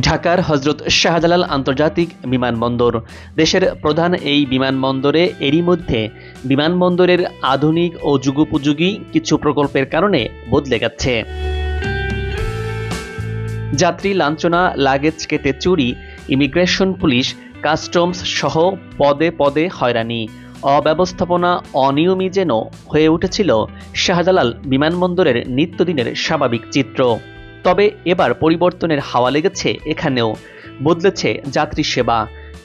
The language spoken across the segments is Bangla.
ঢাকার হজরত শাহজালাল আন্তর্জাতিক বিমানবন্দর। দেশের প্রধান এই বিমানবন্দরে এরই মধ্যে বিমানবন্দরের আধুনিক ও যুগোপযোগী কিছু প্রকল্পের কারণে বদলে গেছে। যাত্রী লাঞ্ছনা, লাগেজ কেটে চুরি, ইমিগ্রেশন পুলিশ, কাস্টমস সহ পদে পদে হয়রানি, অব্যবস্থাপনা অনিয়মই যেন হয়ে উঠেছিল শাহজালাল বিমানবন্দরের নিত্যদিনের স্বাভাবিক চিত্র। তবে এবার পরিবর্তনের হাওয়া লেগেছে এখানেও। বদলেছে যাত্রী সেবা।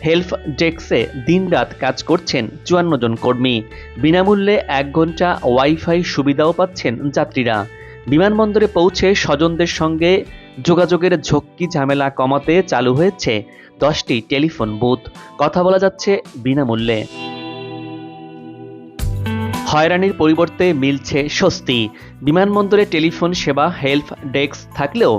হেল্প ডেস্কে দিনরাত কাজ করছেন চুয়ান্ন জন কর্মী। বিনামূল্যে এক ঘণ্টা ওয়াইফাই সুবিধাও পাচ্ছেন যাত্রীরা। বিমানবন্দরে পৌঁছে স্বজনদের সঙ্গে যোগাযোগের ঝক্কি ঝামেলা কমাতে চালু হয়েছে দশটি টেলিফোন বুথ। কথা বলা যাচ্ছে বিনামূল্যে। হয়রানির পরিবর্তে মিলছে স্বস্তি। বিমানবন্দরে টেলিফোন সেবা, হেল্প ডেস্ক থাকলেও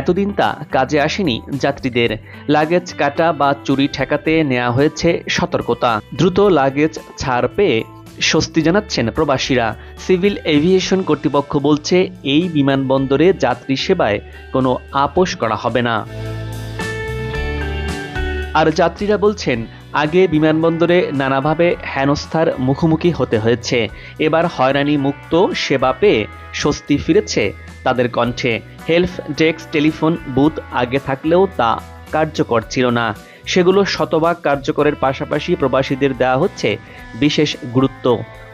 এতদিন তা কাজে আসেনি যাত্রীদের। লাগেজ কাটা বা চুরি ঠেকাতে নেওয়া হয়েছে সতর্কতা। দ্রুত লাগেজ ছাড় পেয়ে স্বস্তি জানাচ্ছেন প্রবাসীরা। সিভিল এভিয়েশন কর্তৃপক্ষ বলছে, এই বিমানবন্দরে যাত্রী সেবায় কোনো আপোষ করা হবে না। আর যাত্রীরা বলছেন আগে বিমানবন্দরে নানাভাবে হেনস্থার মুখোমুখি হতে হয়েছে। এবার হয়রানি মুক্ত সেবা পেয়ে স্বস্তি ফিরেছে তাদের কণ্ঠে। হেল্প ডেস্ক টেলিফোন বুথ আগে থাকলেও তা কার্যকর ছিল না। সেগুলো শতভাগ কার্যকরের পাশাপাশি প্রবাসীদের দেওয়া হচ্ছে বিশেষ গুরুত্ব।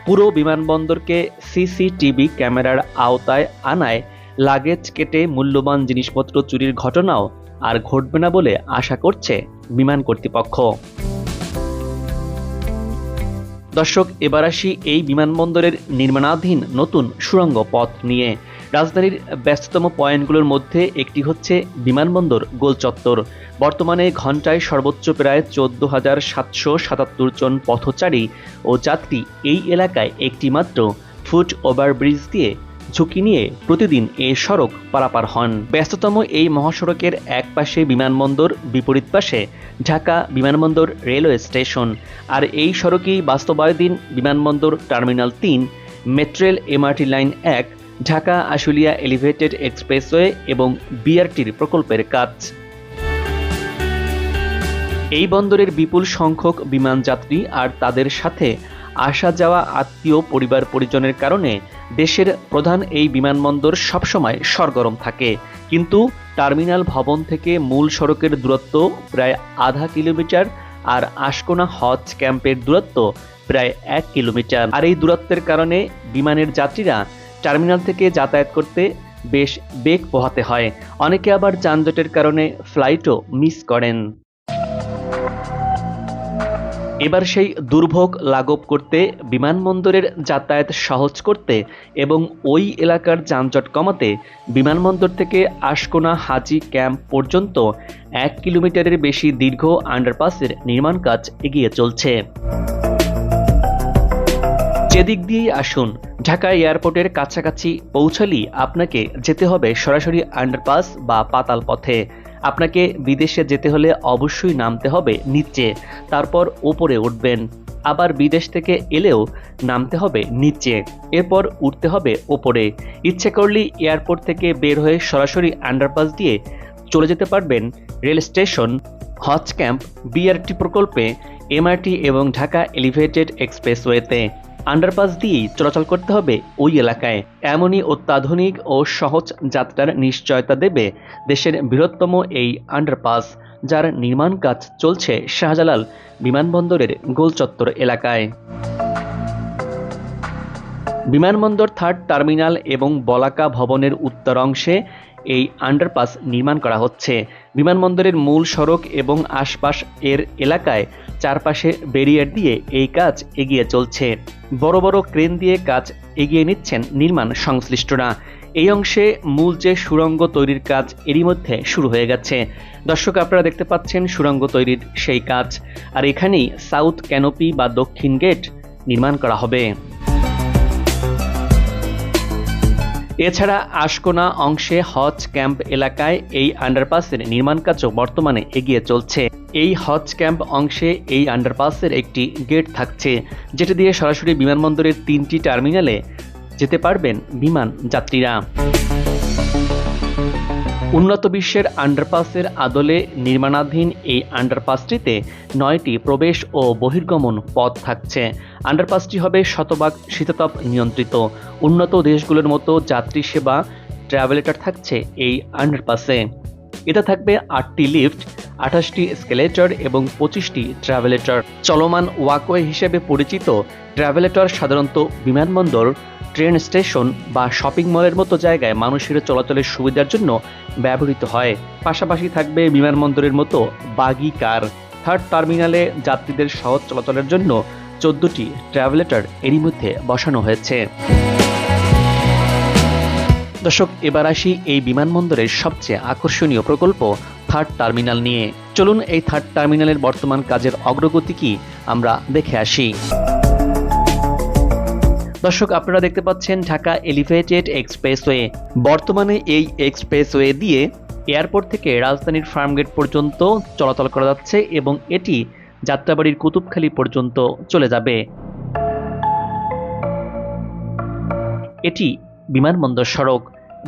পুরো বিমানবন্দরকে সিসিটিভি ক্যামেরার আওতায় আনায় লাগেজ কেটে মূল্যবান জিনিসপত্র চুরির ঘটনাও আর ঘটবে না বলে আশা করছে বিমান কর্তৃপক্ষ। দর্শক, এবার আসি এই বিমানবন্দরের নির্মাণাধীন নতুন সুড়ঙ্গ পথ নিয়ে। রাজধানীর ব্যস্ততম পয়েন্টগুলোর মধ্যে একটি হচ্ছে বিমানবন্দর গোলচত্বর বর্তমানে ঘন্টায় সর্বোচ্চ প্রায় চোদ্দ হাজার সাতশো সাতাত্তর জন পথচারী ও যাত্রী এই এলাকায় একটি মাত্র ফুট ওভারব্রিজ দিয়ে ঝুঁকি নিয়ে প্রতিদিন এ সড়ক পারাপার হন। ব্যস্ততম এই মহাসড়কের এক পাশে বিমানবন্দর, বিপরীত পাশে ঢাকা বিমানবন্দর রেলওয়ে স্টেশন। আর এই সড়কেই বাস্তবায়দিন বিমানবন্দর টার্মিনাল তিন, মেট্রেল এমআরটি লাইন এক, ঢাকা আশুলিয়া এলিভেটেড এক্সপ্রেসওয়ে এবং বিআরটির প্রকল্পের কাজ। এই বন্দরের বিপুল সংখ্যক বিমান যাত্রী আর তাদের সাথে আসা যাওয়া আত্মীয় পরিবার পরিজনের কারণে দেশের প্রধান এই বিমানবন্দর সবসময় সরগরম থাকে। কিন্তু টার্মিনাল ভবন থেকে মূল সড়কের দূরত্ব প্রায় আধা কিলোমিটার আর আশকোনা হজ ক্যাম্পের দূরত্ব প্রায় এক কিলোমিটার। আর এই দূরত্বের কারণে বিমানের যাত্রীরা টার্মিনাল থেকে যাতায়াত করতে বেশ বেগ পোহাতে হয়। অনেকে আবার যানজটের কারণে ফ্লাইটও মিস করেন। এবার সেই দুর্ভোগ লাঘব করতে বিমানবন্দরের যাতায়াত সহজ করতে এবং ওই এলাকার যানজট কমাতে বিমানবন্দর থেকে আশকোনা হাজি ক্যাম্প পর্যন্ত এক কিলোমিটারের বেশি দীর্ঘ আন্ডারপাসের নির্মাণ কাজ এগিয়ে চলছে। যেদিক দিয়েই আসুন, ঢাকা এয়ারপোর্টের কাছাকাছি পৌঁছালেই আপনাকে যেতে হবে সরাসরি আন্ডারপাস বা পাতাল পথে। আপনাকে বিদেশে যেতে হলে অবশ্যই নামতে হবে নিচে, তারপর ওপরে উঠবেন। আবার বিদেশ থেকে এলেও নামতে হবে নিচে, এরপর উঠতে হবে ওপরে। ইচ্ছে করলেই এয়ারপোর্ট থেকে বের হয়ে সরাসরি আন্ডারপাস দিয়ে চলে যেতে পারবেন রেল স্টেশন, হজ ক্যাম্প, বিআরটি প্রকল্পে, এমআরটি এবং ঢাকা এলিভেটেড এক্সপ্রেসওয়েতে। আন্ডারপাস দিয়েই চলাচল করতে হবে ওই এলাকায়। এমনই অত্যাধুনিক ও সহজ যাত্রার নিশ্চয়তা দেবে দেশের বৃহত্তম এই আন্ডারপাস, যার নির্মাণ কাজ চলছে শাহজালাল বিমানবন্দরের গোলচত্বর এলাকায়। বিমানবন্দর থার্ড টার্মিনাল এবং বলাকা ভবনের উত্তর অংশে এই আন্ডারপাস নির্মাণ করা হচ্ছে। বিমানবন্দরের মূল সড়ক এবং আশপাশ এর এলাকায় চারপাশে ব্যারিয়ার দিয়ে এই কাজ এগিয়ে চলছে। বড় বড় ক্রেন দিয়ে কাজ এগিয়ে নিচ্ছেন নির্মাণ সংশ্লিষ্টরা। এই অংশে মূল যে সুড়ঙ্গ তৈরির কাজ এরই মধ্যে শুরু হয়ে গেছে। দর্শক, আপনারা দেখতে পাচ্ছেন সুড়ঙ্গ তৈরির সেই কাজ। আর এখানেই সাউথ ক্যানোপি বা দক্ষিণ গেট নির্মাণ করা হবে। এছাড়া আশকোনা অংশে হজ ক্যাম্প এলাকায় এই আন্ডারপাসের নির্মাণ কাজও বর্তমানে এগিয়ে চলছে। এই হজ ক্যাম্প অংশে এই আন্ডারপাসের একটি গেট থাকছে, যেটা দিয়ে সরাসরি বিমানবন্দরের তিনটি টার্মিনালে যেতে পারবেন বিমান যাত্রীরা। উন্নত বিশ্বের আন্ডারপাসের আদলে নির্মাণাধীন এই আন্ডারপাসটিতে নয়টি প্রবেশ ও বহির্গমন পথ থাকছে। আন্ডারপাসটি হবে শতভাগ শীততাপ নিয়ন্ত্রিত। উন্নত দেশগুলোর মতো যাত্রী সেবা, ট্রাভেলেটর থাকছে এই আন্ডারপাসে। এতে থাকবে আটটি লিফট, আঠাশটি স্কেলেটর এবং পঁচিশটি ট্রাভেলেটর। চলমান ওয়াকওয়ে হিসেবে পরিচিত ট্রাভেলেটর সাধারণত বিমানবন্দর ট্রেন স্টেশন বা শপিং মলের মতো জায়গায় মানুষের চলাচলের সুবিধার জন্য ব্যবহৃত হয়। পাশাপাশি থাকবে বিমানবন্দরের মতো বাগি কার। থার্ড টার্মিনালে যাত্রীদের সহজ চলাচলের জন্য চোদ্দটি ট্রাভেলেটর এরই মধ্যে বসানো হয়েছে। দর্শক, এবার আসি এই বিমানবন্দরের সবচেয়ে আকর্ষণীয় প্রকল্প থার্ড টার্মিনাল নিয়ে। চলুন এই থার্ড টার্মিনালের বর্তমান কাজের অগ্রগতি কি আমরা দেখে আসি। দর্শক, আপনারা দেখতে পাচ্ছেন ঢাকা এলিভেটেড এক্সপ্রেসওয়ে বর্তমানে এই এক্সপ্রেসওয়ে দিয়ে এয়ারপোর্ট থেকে রাজধানীর ফার্মগেট পর্যন্ত চলাচল করা যাচ্ছে এবং এটি যাত্রাবাড়ির কুতুবখালী পর্যন্ত চলে যাবে। এটি বিমানবন্দর সড়ক।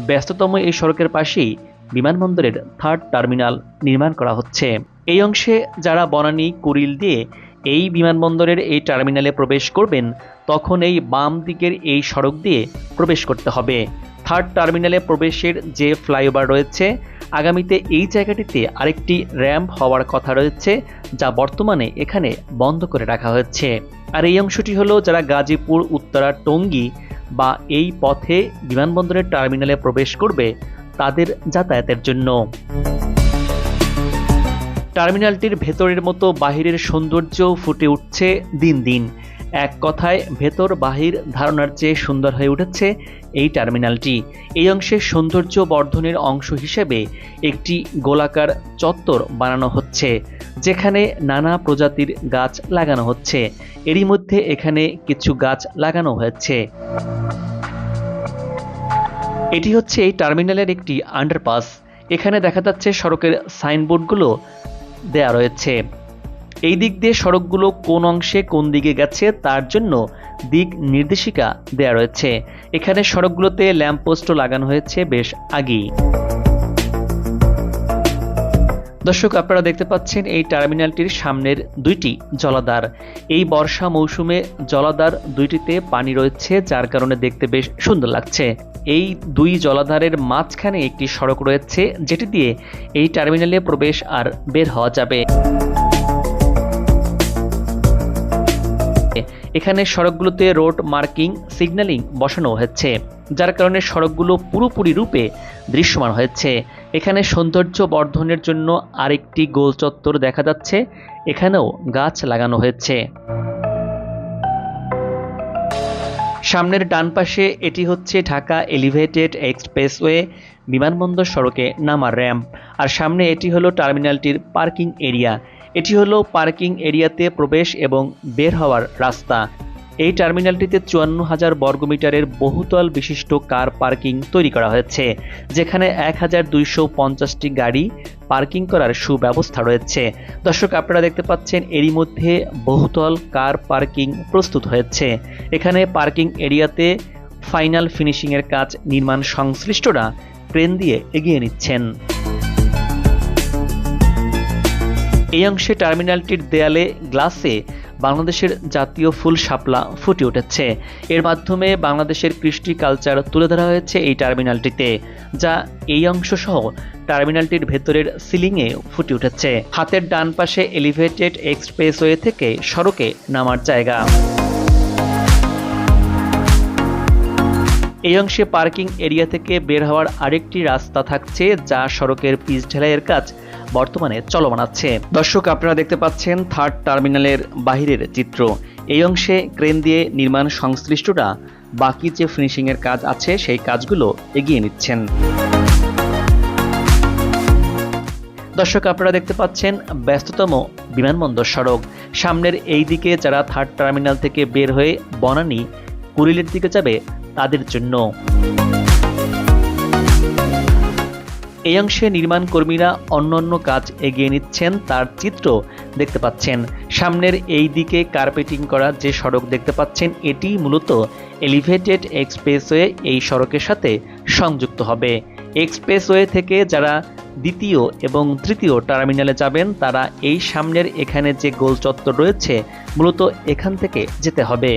ব্যস্ততম এই সড়কের পাশেই বিমানবন্দরের থার্ড টার্মিনাল নির্মাণ করা হচ্ছে। এই অংশে যারা বনানী, কুড়িল দিয়ে এই বিমানবন্দরের এই টার্মিনালে প্রবেশ করবেন, তখন এই বাম দিকের এই সড়ক দিয়ে প্রবেশ করতে হবে। থার্ড টার্মিনালে প্রবেশের যে ফ্লাইওভার রয়েছে, আগামীতে এই জায়গাটিতে আরেকটি র্যাম্প হওয়ার কথা রয়েছে, যা বর্তমানে এখানে বন্ধ করে রাখা হয়েছে। আর এই অংশটি হলো যারা গাজীপুর, উত্তরা, টঙ্গী বা এই পথে বিমানবন্দরের টার্মিনালে প্রবেশ করবে, তাদের যাতায়াতের জন্য। টার্মিনালটির ভেতরের মতো বাহিরের সৌন্দর্য ফুটে উঠছে দিন দিন। এক কথায়, ভেতর বাহির ধারণার চেয়ে সুন্দর হয়ে উঠেছে এই টার্মিনালটি। এই অংশের সৌন্দর্য বর্ধনের অংশ হিসেবে একটি গোলাকার চত্বর বানানো হচ্ছে, যেখানে নানা প্রজাতির গাছ লাগানো হচ্ছে। এরই মধ্যে এখানে কিছু গাছ লাগানো হয়েছে। এটি হচ্ছে এই টার্মিনালের একটি আন্ডারপাস। এখানে দেখা যাচ্ছে সড়কের সাইনবোর্ডগুলো দেয়া রয়েছে। এই দিক দিয়ে সড়কগুলো কোন অংশে কোন দিকে গেছে তার জন্য দিক নির্দেশিকা দেয়া রয়েছে। এখানে সড়কগুলোতে ল্যাম্পপোস্টও লাগানো হয়েছে বেশ আগেই। দর্শক, আপনারা দেখতে পাচ্ছেন এই টার্মিনালটির সামনের দুইটি জলাধার। এই বর্ষা মৌসুমে জলাধার দুইটিতে পানি রয়েছে, যার কারণে দেখতে বেশ সুন্দর লাগছে। এই দুই জলাধারের মাঝখানে একটি সড়ক রয়েছে, যেটি দিয়ে এই টার্মিনালে প্রবেশ আর বের হওয়া যাবে। এখানে সড়কগুলোতে রোড মার্কিং, সিগন্যালিং বসানো হয়েছে, যার কারণে সড়কগুলো পুরোপুরি রূপে দৃশ্যমান হয়েছে। এখানে সৌন্দর্য বর্ধনের জন্য আরেকটি গোল চত্বর দেখা যাচ্ছে। এখানেও গাছ লাগানো হয়েছে। সামনের ডান পাশে এটি হচ্ছে ঢাকা এলিভেটেড এক্সপ্রেসওয়ে বিমানবন্দর সড়কে নামার র্যাম্প। আর সামনে এটি হলো টার্মিনালটির পার্কিং এরিয়া। এটি হলো পার্কিং এরিয়াতে প্রবেশ এবং বের হওয়ার রাস্তা। এই টার্মিনালটিতে চুয়ান্ন হাজার বর্গমিটারের বহুতল বিশিষ্ট কার পার্কিং তৈরি করা হয়েছে, যেখানে এক হাজার দুইশো পঞ্চাশটি গাড়ি পার্কিং করার সুব্যবস্থা রয়েছে। দর্শক, আপনারা দেখতে পাচ্ছেন এরই মধ্যে বহুতল কার পার্কিং প্রস্তুত হয়েছে। এখানে পার্কিং এরিয়াতে ফাইনাল ফিনিশিংয়ের কাজ নির্মাণ সংশ্লিষ্টরা ক্রেন দিয়ে এগিয়ে নিচ্ছেন। এই অংশে টার্মিনালটির দেয়ালে গ্লাসে বাংলাদেশের জাতীয় ফুল শাপলা ফুটে উঠেছে। এর মাধ্যমে বাংলাদেশের কৃষ্টি কালচার তুলে ধরা হয়েছে এই টার্মিনালটিতে, যা এই অংশ সহ টার্মিনালটির ভেতরের সিলিংয়ে ফুটে উঠেছে। হাতের ডান পাশে এলিভেটেড এক্সপ্রেসওয়ে থেকে সড়কে নামার জায়গা। এই অংশে পার্কিং এরিয়া থেকে বের হওয়ার আরেকটি রাস্তা থাকছে যা সড়কের পিচ ঢালাইয়ের কাজ বর্তমানে চলমান আছে। দর্শক, আপনারা দেখতে পাচ্ছেন থার্ড টার্মিনালের বাহিরের চিত্র। এই অংশে ক্রেন দিয়ে নির্মাণ সংশ্লিষ্টরা বাকি যে ফিনিশিংয়ের কাজ আছে, সেই কাজগুলো এগিয়ে নিচ্ছেন। দর্শক, আপনারা দেখতে পাচ্ছেন ব্যস্ততম বিমানবন্দর সড়ক। সামনের এই দিকে যারা থার্ড টার্মিনাল থেকে বের হয়ে বনানী কুড়িলের দিকে যাবে তাদের জন্য। এই অংশে নির্মাণ কর্মীরা অন্যান্য কাজ এগিয়ে নিচ্ছেন, তার চিত্র দেখতে পাচ্ছেন। সামনের এই দিকে কার্পেটিং করা যে সড়ক দেখতে পাচ্ছেন, এটি মূলত এলিভেটেড এক্সপ্রেসওয়ে এই সড়কের সাথে সংযুক্ত হবে। এক্সপ্রেসওয়ে থেকে যারা দ্বিতীয় এবং তৃতীয় টার্মিনালে যাবেন, তারা এই সামনের এখানে যে গোল চত্বর রয়েছে, মূলত এখান থেকে যেতে হবে।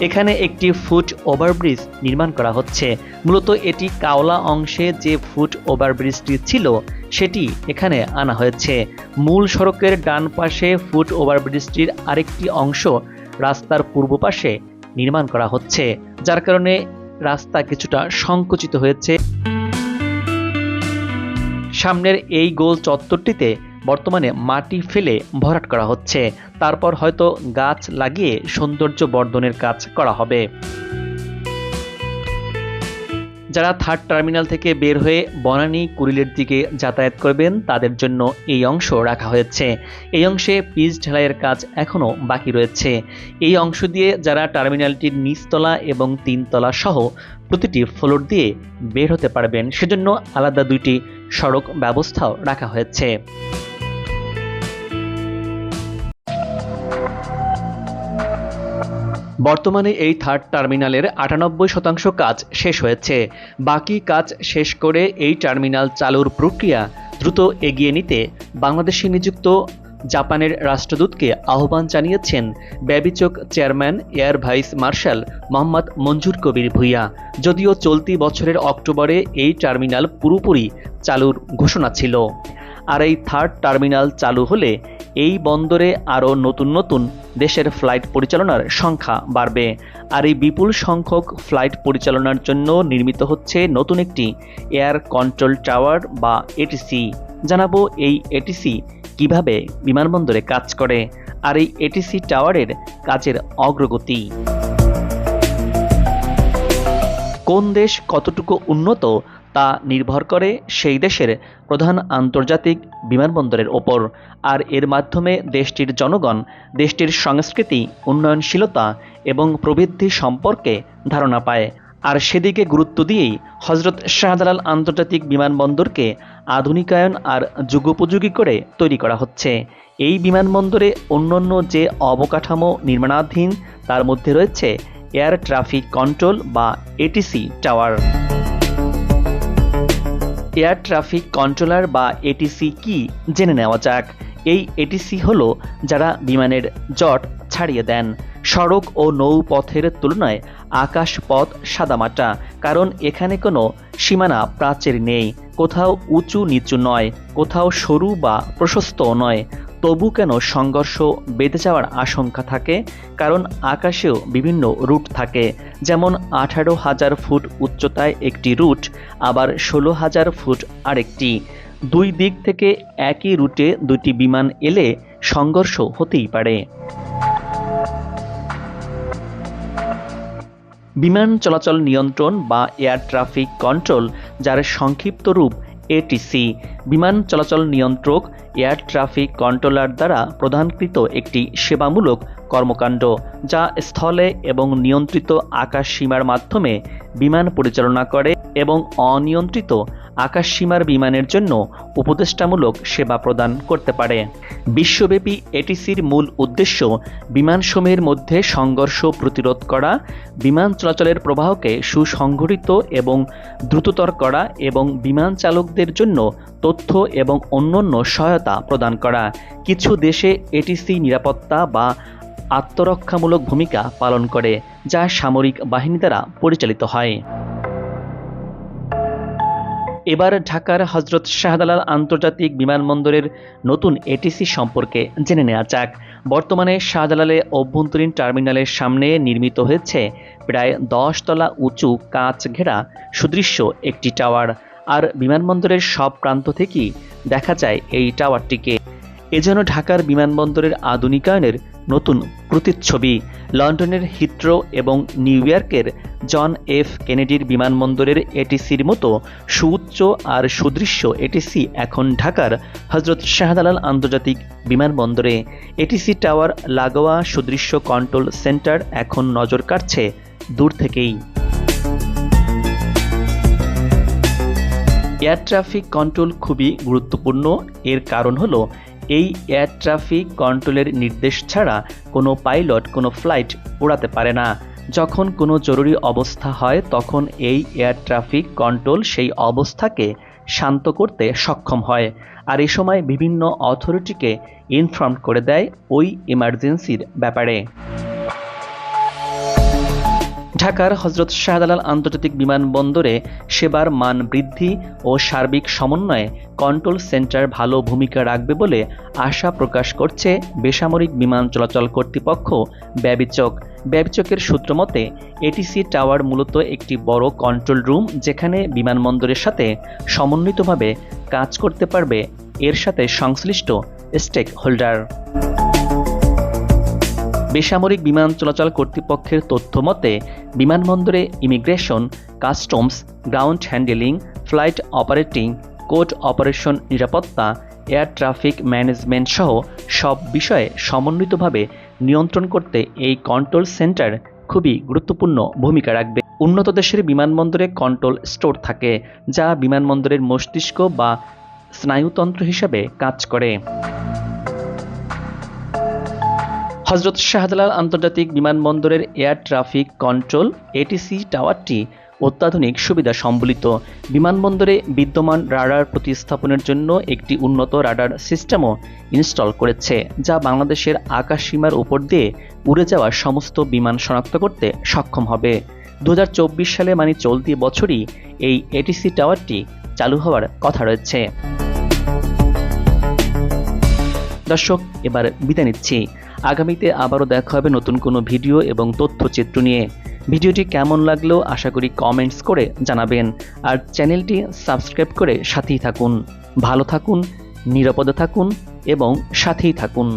এখানে একটি ফুট ওভারব্রিজ নির্মাণ করা হচ্ছে। মূলত এটি কাওলা অংশে যে ফুট ওভারব্রিজটি ছিল, সেটি এখানে আনা হয়েছে। মূল সড়কের ডান পাশে ফুট ওভারব্রিজটির আরেকটি অংশ রাস্তার পূর্ব পাশে নির্মাণ করা হচ্ছে, যার কারণে রাস্তা কিছুটা সংকুচিত হয়েছে। সামনের এই গোল চত্বরটিতে বর্তমানে মাটি ফেলে ভরাট করা হচ্ছে। তারপর হয়তো গাছ লাগিয়ে সৌন্দর্য বর্ধনের কাজ করা হবে। যারা থার্ড টার্মিনাল থেকে বের হয়ে বনানী কুড়িলের দিকে যাতায়াত করবেন, তাদের জন্য এই অংশ রাখা হয়েছে। এই অংশে পিচ ঢালাইয়ের কাজ এখনও বাকি রয়েছে। এই অংশ দিয়ে যারা টার্মিনালটির নিচতলা এবং তিনতলা সহ প্রতিটি ফ্লোর দিয়ে বের হতে পারবেন, সেজন্য আলাদা দুইটি সড়ক ব্যবস্থাও রাখা হয়েছে। বর্তমানে এই থার্ড টার্মিনালের আটানব্বই শতাংশ কাজ শেষ হয়েছে। বাকি কাজ শেষ করে এই টার্মিনাল চালুর প্রক্রিয়া দ্রুত এগিয়ে নিতে বাংলাদেশে নিযুক্ত জাপানের রাষ্ট্রদূতকে আহ্বান জানিয়েছেন ব্যবিচক chairman, air vice marshal Mohammad Manjur Kabir Bhuiyan. যদিও চলতি বছরের অক্টোবরে এই টার্মিনাল পুরোপুরি চালুর ঘোষণা ছিল। আর এই থার্ড টার্মিনাল চালু হলে এই বন্দরে আরও নতুন নতুন দেশের ফ্লাইট পরিচালনার সংখ্যা বাড়বে। আর এই বিপুল সংখ্যক ফ্লাইট পরিচালনার জন্য নির্মিত হচ্ছে নতুন একটি এয়ার কন্ট্রোল টাওয়ার বা এটিসি জানাব এই এটিসি কীভাবে বিমানবন্দরে কাজ করে আর এই এটিসি টাওয়ারের কাজের অগ্রগতি। কোন দেশ কতটুকু উন্নত তা নির্ভর করে সেই দেশের প্রধান আন্তর্জাতিক বিমানবন্দরের ওপর। আর এর মাধ্যমে দেশটির জনগণ, দেশটির সংস্কৃতি, উন্নয়নশীলতা এবং প্রবৃদ্ধি সম্পর্কে ধারণা পায়। আর সেদিকে গুরুত্ব দিয়েই হজরত শাহজালাল আন্তর্জাতিক বিমানবন্দরকে আধুনিকায়ন আর যুগোপযোগী করে তৈরি করা হচ্ছে। এই বিমানবন্দরে অন্যান্য যে অবকাঠামো নির্মাণাধীন, তার মধ্যে রয়েছে এয়ার ট্রাফিক কন্ট্রোল বা ATC tower. Air traffic controller বা এটিসি কি জেনে নেওয়া যাক। এই এটিসি হল যারা বিমানের জট ছাড়িয়ে দেন। সড়ক ও নৌপথের তুলনায় আকাশপথ সাদামাটা, কারণ এখানে কোনো সীমানা প্রাচীর নেই। কোথাও উঁচু নিচু নয়, কোথাও সরু বা প্রশস্তও নয়। তবু কেন সংঘর্ষ বেঁধে যাওয়ার আশঙ্কা থাকে? কারণ আকাশেও বিভিন্ন রুট থাকে। যেমন আঠারো হাজার ফুট উচ্চতায় একটি রুট, আবার ষোলো হাজার ফুট আরেকটি। দুই দিক থেকে একই রুটে দুটি বিমান এলে সংঘর্ষ হতেই পারে। বিমান চলাচল নিয়ন্ত্রণ বা এয়ার ট্রাফিক কন্ট্রোল, যার সংক্ষিপ্ত রূপ এটিসি বিমান চলাচল নিয়ন্ত্রক এয়ার ট্রাফিক কন্ট্রোলার দ্বারা প্রদানকৃত একটি সেবামূলক কর্মকাণ্ড, যা স্থলে এবং নিয়ন্ত্রিত আকাশ সীমার মাধ্যমে বিমান পরিচালনা করে এবং অনিয়ন্ত্রিত আকাশ সীমার বিমানের জন্য উপদেষ্টামূলক সেবা প্রদান করতে পারে। বিশ্বব্যাপী এটিসির মূল উদ্দেশ্য বিমানসমূহের মধ্যে সংঘর্ষ প্রতিরোধ করা, বিমান চলাচলের প্রবাহকে সুসংগঠিত এবং দ্রুততর করা এবং বিমান চালকদের জন্য তথ্য এবং অন্যান্য সহায়তা প্রদান করা। কিছু দেশে এটিসি নিরাপত্তা বা আত্মরক্ষামূলক ভূমিকা পালন করে, যা সামরিক বাহিনী দ্বারা পরিচালিত হয়। এবার ঢাকার হজরত শাহজালাল আন্তর্জাতিক বিমানবন্দরের নতুন এটিসি সম্পর্কে জেনে নেওয়া যাক। বর্তমানে শাহজালালে অভ্যন্তরীণ টার্মিনালের সামনে নির্মিত হয়েছে প্রায় দশ তলা উঁচু কাঁচ ঘেরা সুদৃশ্য একটি টাওয়ার। আর বিমানবন্দরের সব প্রান্ত থেকেই দেখা যায় এই টাওয়ারটিকে। এজন্য ঢাকার বিমানবন্দরের আধুনিকায়নের নতুন প্রতিচ্ছবি লন্ডনের হিথ্রো এবং নিউ ইয়র্কের জন এফ কেনেডির বিমানবন্দরের এটিসির মতো সুউচ্চ আর সুদৃশ্য এটিসি এখন ঢাকার হজরত শাহদালাল আন্তর্জাতিক বিমানবন্দরে। এটিসি টাওয়ার, লাগোয়া সুদৃশ্য কন্ট্রোল সেন্টার এখন নজর কাটছে দূর থেকেই। এয়ার ট্রাফিক কন্ট্রোল খুবই গুরুত্বপূর্ণ। এর কারণ হলো এই এয়ার ট্রাফিক কন্ট্রোলের নির্দেশ ছাড়া কোনো পাইলট কোনো ফ্লাইট উড়াতে পারে না। যখন কোনো জরুরি অবস্থা হয়, তখন এই এয়ার ট্রাফিক কন্ট্রোল সেই অবস্থাকে শান্ত করতে সক্ষম হয়। আর এ সময় বিভিন্ন অথরিটিকে ইনফর্ম করে দেয় ওই ইমার্জেন্সির ব্যাপারে। ঢাকার হজরত শাহদালাল আন্তর্জাতিক বিমানবন্দরে সেবার মান বৃদ্ধি ও সার্বিক সমন্বয়ে কন্ট্রোল সেন্টার ভালো ভূমিকা রাখবে বলে আশা প্রকাশ করছে বেসামরিক বিমান চলাচল কর্তৃপক্ষ ব্যবিচক। ব্যবিচকের সূত্র মতে এটিসি টাওয়ার মূলত একটি বড় কন্ট্রোল রুম যেখানে বিমানবন্দরের সাথে সমন্বিতভাবে কাজ করতে পারবে। এর সাথে সংশ্লিষ্ট স্টেক হোল্ডার বেসামরিক বিমান চলাচল কর্তৃপক্ষের তথ্য মতে, বিমানবন্দরে immigration, customs, ground handling, flight operating code operation নিরাপত্তা, এয়ার ট্রাফিক ম্যানেজমেন্ট সহ সব বিষয়ে সমন্বিতভাবে নিয়ন্ত্রণ করতে এই কন্ট্রোল সেন্টার খুবই গুরুত্বপূর্ণ ভূমিকা রাখবে। উন্নত দেশের বিমানবন্দরে কন্ট্রোল স্টোর থাকে, যা বিমানবন্দরের মস্তিষ্ক বা স্নায়ুতন্ত্র হিসাবে কাজ করে। হজরত শাহজালাল আন্তর্জাতিক বিমানবন্দরের এয়ার ট্রাফিক কন্ট্রোল, এটিসি টাওয়ারটি অত্যাধুনিক সুবিধা সম্বলিত। বিমানবন্দরে বিদ্যমান রাডার প্রতিস্থাপনের জন্য একটি উন্নত রাডার সিস্টেমও ইনস্টল করেছে, যা বাংলাদেশের আকাশ সীমার উপর দিয়ে উড়ে যাওয়া সমস্ত বিমান শনাক্ত করতে সক্ষম হবে। দু হাজার চব্বিশ সালে মানে চলতি বছরই এই এটিসি টাওয়ারটি চালু হওয়ার কথা রয়েছে। দর্শক, এবার বিদায় নিচ্ছি। আগামীতে আবারও দেখা হবে নতুন কোনো ভিডিও এবং তথ্যচিত্র নিয়ে। ভিডিওটি কেমন লাগলেও আশা করি কমেন্টস করে জানাবেন। আর চ্যানেলটি সাবস্ক্রাইব করে সাথেই থাকুন। ভালো থাকুন, নিরাপদে থাকুন এবং সাথেই থাকুন।